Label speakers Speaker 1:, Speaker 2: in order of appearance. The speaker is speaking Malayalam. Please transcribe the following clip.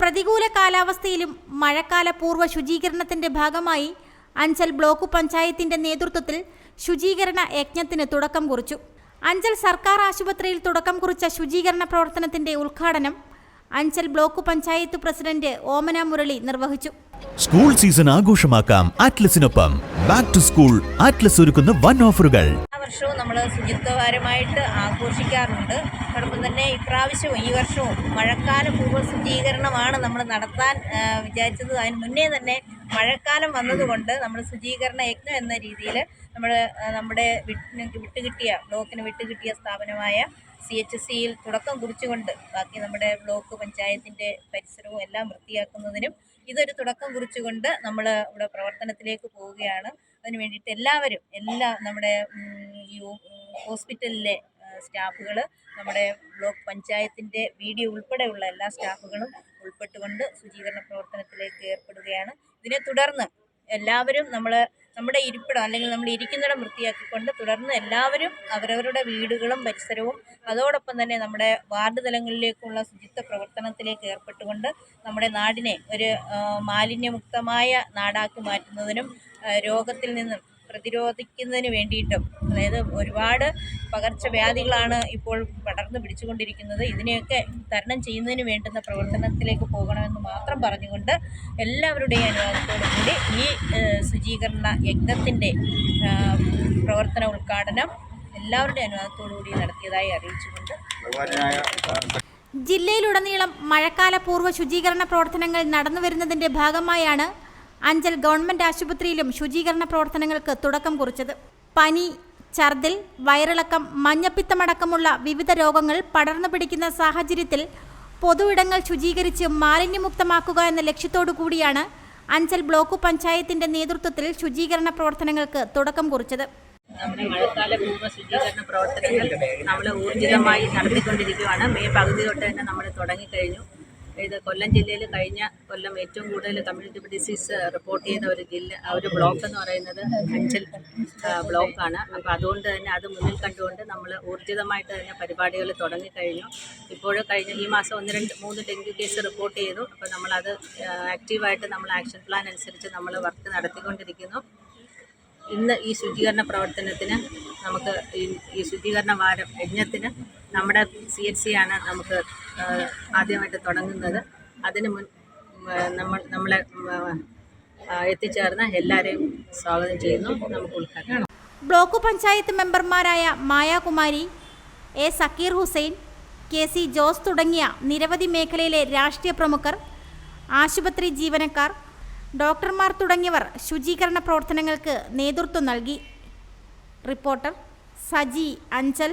Speaker 1: പ്രതികൂല കാലാവസ്ഥയിലും മഴക്കാല പൂർവ ശുചീകരണത്തിന്റെ ഭാഗമായി അഞ്ചൽ ബ്ലോക്ക് പഞ്ചായത്തിന്റെ നേതൃത്വത്തിൽ ശുചീകരണ യജ്ഞത്തിന് തുടക്കം കുറിച്ചു. അഞ്ചൽ സർക്കാർ ആശുപത്രിയിൽ തുടക്കം കുറിച്ച ശുചീകരണ പ്രവർത്തനത്തിന്റെ ഉദ്ഘാടനം അഞ്ചൽ ബ്ലോക്ക് പഞ്ചായത്ത് പ്രസിഡന്റ് ഓമന മുരളി നിർവഹിച്ചു.
Speaker 2: സ്കൂൾ സീസൺ ആഘോഷമാക്കാം ആറ്റ്ലസിനൊപ്പം ബാക്ക് ടു സ്കൂൾ ആറ്റ്ലസ് ഒരുക്കുന്ന വൺ ഓഫറുകൾ
Speaker 3: വർഷവും നമ്മൾ ശുചിത്വപരമായിട്ട് ആഘോഷിക്കാറുണ്ട്. അതോടൊപ്പം തന്നെ ഇപ്രാവശ്യവും ഈ വർഷവും മഴക്കാല പൂർവ ശുചീകരണമാണ് നമ്മൾ നടത്താൻ വിചാരിച്ചത്. അതിന് മുന്നേ തന്നെ മഴക്കാലം വന്നതുകൊണ്ട് നമ്മൾ ശുചീകരണ യജ്ഞം എന്ന രീതിയിൽ നമ്മൾ നമ്മുടെ വിട്ടുകിട്ടിയ ബ്ലോക്കിന് വിട്ടുകിട്ടിയ സ്ഥാപനമായ സി എച്ച് സിയിൽ തുടക്കം കുറിച്ചുകൊണ്ട് ബാക്കി നമ്മുടെ ബ്ലോക്ക് പഞ്ചായത്തിന്റെ പരിസരവും എല്ലാം വൃത്തിയാക്കുന്നതിനും ഇതൊരു തുടക്കം കുറിച്ചുകൊണ്ട് നമ്മൾ ഇവിടെ പ്രവർത്തനത്തിലേക്ക് പോവുകയാണ്. അതിന് വേണ്ടിയിട്ട് എല്ലാവരും എല്ലാ നമ്മുടെ ഹോസ്പിറ്റലിലെ സ്റ്റാഫുകൾ നമ്മുടെ ബ്ലോക്ക് പഞ്ചായത്തിന്റെ വീഡിയോ ഉൾപ്പെടെയുള്ള എല്ലാ സ്റ്റാഫുകളും ഉൾപ്പെട്ടുകൊണ്ട് ശുചീകരണ പ്രവർത്തനത്തിലേക്ക് ഏർപ്പെടുകയാണ്. ഇതിനെ തുടർന്ന് എല്ലാവരും നമ്മൾ നമ്മുടെ ഇരിപ്പിടം അല്ലെങ്കിൽ നമ്മൾ ഇരിക്കുന്നിടം വൃത്തിയാക്കിക്കൊണ്ട് തുടർന്ന് എല്ലാവരും അവരവരുടെ വീടുകളും പരിസരവും അതോടൊപ്പം തന്നെ നമ്മുടെ വാർഡ് തലങ്ങളിലേക്കുള്ള ശുചിത്വ പ്രവർത്തനത്തിലേക്ക് ഏർപ്പെട്ടുകൊണ്ട് നമ്മുടെ നാടിനെ ഒരു മാലിന്യമുക്തമായ നാടാക്കി മാറ്റുന്നതിനും രോഗത്തിൽ നിന്നും പ്രതിരോധിക്കുന്നതിന് വേണ്ടിയിട്ടും അതായത് ഒരുപാട് പകർച്ചവ്യാധികളാണ് ഇപ്പോൾ പടർന്നു പിടിച്ചുകൊണ്ടിരിക്കുന്നത്. ഇതിനെയൊക്കെ തരണം ചെയ്യുന്നതിന് വേണ്ടുന്ന പ്രവർത്തനത്തിലേക്ക് പോകണമെന്ന് മാത്രം പറഞ്ഞുകൊണ്ട് എല്ലാവരുടെയും അനുവാദത്തോടു കൂടി ഈ ശുചീകരണ യജ്ഞത്തിന്റെ പ്രവർത്തന ഉദ്ഘാടനം എല്ലാവരുടെയും അനുവാദത്തോടു കൂടി നടത്തിയതായി അറിയിച്ചുകൊണ്ട്
Speaker 1: ജില്ലയിലുടനീളം മഴക്കാല പൂർവ ശുചീകരണ പ്രവർത്തനങ്ങൾ നടന്നുവരുന്നതിന്റെ ഭാഗമായാണ് അഞ്ചൽ ഗവൺമെന്റ് ആശുപത്രിയിലും ശുചീകരണ പ്രവർത്തനങ്ങൾക്ക് തുടക്കം കുറിച്ചത്. പനി ഛർദിൽ വയറിളക്കം മഞ്ഞപ്പിത്തമടക്കമുള്ള വിവിധ രോഗങ്ങൾ പടർന്നു പിടിക്കുന്ന സാഹചര്യത്തിൽ പൊതുയിടങ്ങൾ ശുചീകരിച്ച് മാലിന്യമുക്തമാക്കുക എന്ന ലക്ഷ്യത്തോടു കൂടിയാണ് അഞ്ചൽ ബ്ലോക്ക് പഞ്ചായത്തിന്റെ നേതൃത്വത്തിൽ ശുചീകരണ പ്രവർത്തനങ്ങൾക്ക് തുടക്കം കുറിച്ചത്.
Speaker 3: നമ്മുടെ മഴക്കാല പൂർവ ശുചീകരണ പ്രവർത്തനങ്ങൾ നമ്മൾ ഊർജിതമായി നടത്തിക്കൊണ്ടിരിക്കുകയാണ്. മെയ് പകുതി തൊട്ട് തന്നെ നമ്മൾ തുടങ്ങിക്കഴിഞ്ഞു. ഇത് കൊല്ലം ജില്ലയിൽ കഴിഞ്ഞ കൊല്ലം ഏറ്റവും കൂടുതൽ കമ്മ്യൂണിറ്റി ഡിസീസ് റിപ്പോർട്ട് ചെയ്ത ഒരു ജില്ല ഒരു ബ്ലോക്ക് എന്ന് പറയുന്നത് അഞ്ചൽ ബ്ലോക്കാണ്. അപ്പോൾ അതുകൊണ്ട് തന്നെ അത് മുന്നിൽ കണ്ടുകൊണ്ട് നമ്മൾ ഊർജിതമായിട്ട് തന്നെ പരിപാടികൾ തുടങ്ങിക്കഴിഞ്ഞു. ഇപ്പോൾ കഴിഞ്ഞ ഈ മാസം ഒന്ന് രണ്ട് മൂന്ന് ഡെങ്കു കേസ് റിപ്പോർട്ട് ചെയ്തു. അപ്പോൾ നമ്മളത് ആക്റ്റീവായിട്ട് നമ്മൾ ആക്ഷൻ പ്ലാൻ അനുസരിച്ച് നമ്മൾ വർക്ക് നടത്തിക്കൊണ്ടിരിക്കുന്നു. ഇന്ന് ഈ ശുചീകരണ പ്രവർത്തനത്തിന് നമുക്ക് ഈ ശുചീകരണ വാരം യജ്ഞത്തിന് നമ്മുടെ സി എച്ച് സി ആണ് നമുക്ക് ആദ്യമായിട്ട് തുടങ്ങുന്നത്. അതിന് മുൻ നമ്മൾ നമ്മളെ എത്തിച്ചേർന്ന എല്ലാവരെയും സ്വാഗതം ചെയ്യുന്നു. നമുക്ക് ഉദ്ഘാടനം.
Speaker 1: ബ്ലോക്ക് പഞ്ചായത്ത് മെമ്പർമാരായ Mayakumari A Sakeer Hussain K C Jose തുടങ്ങിയ നിരവധി മേഖലയിലെ രാഷ്ട്രീയ പ്രമുഖർ ആശുപത്രി ജീവനക്കാർ ഡോക്ടർമാർ തുടങ്ങിയവർ ശുചീകരണ പ്രവർത്തനങ്ങൾക്ക് നേതൃത്വം നൽകി. Reporter Saji Anchal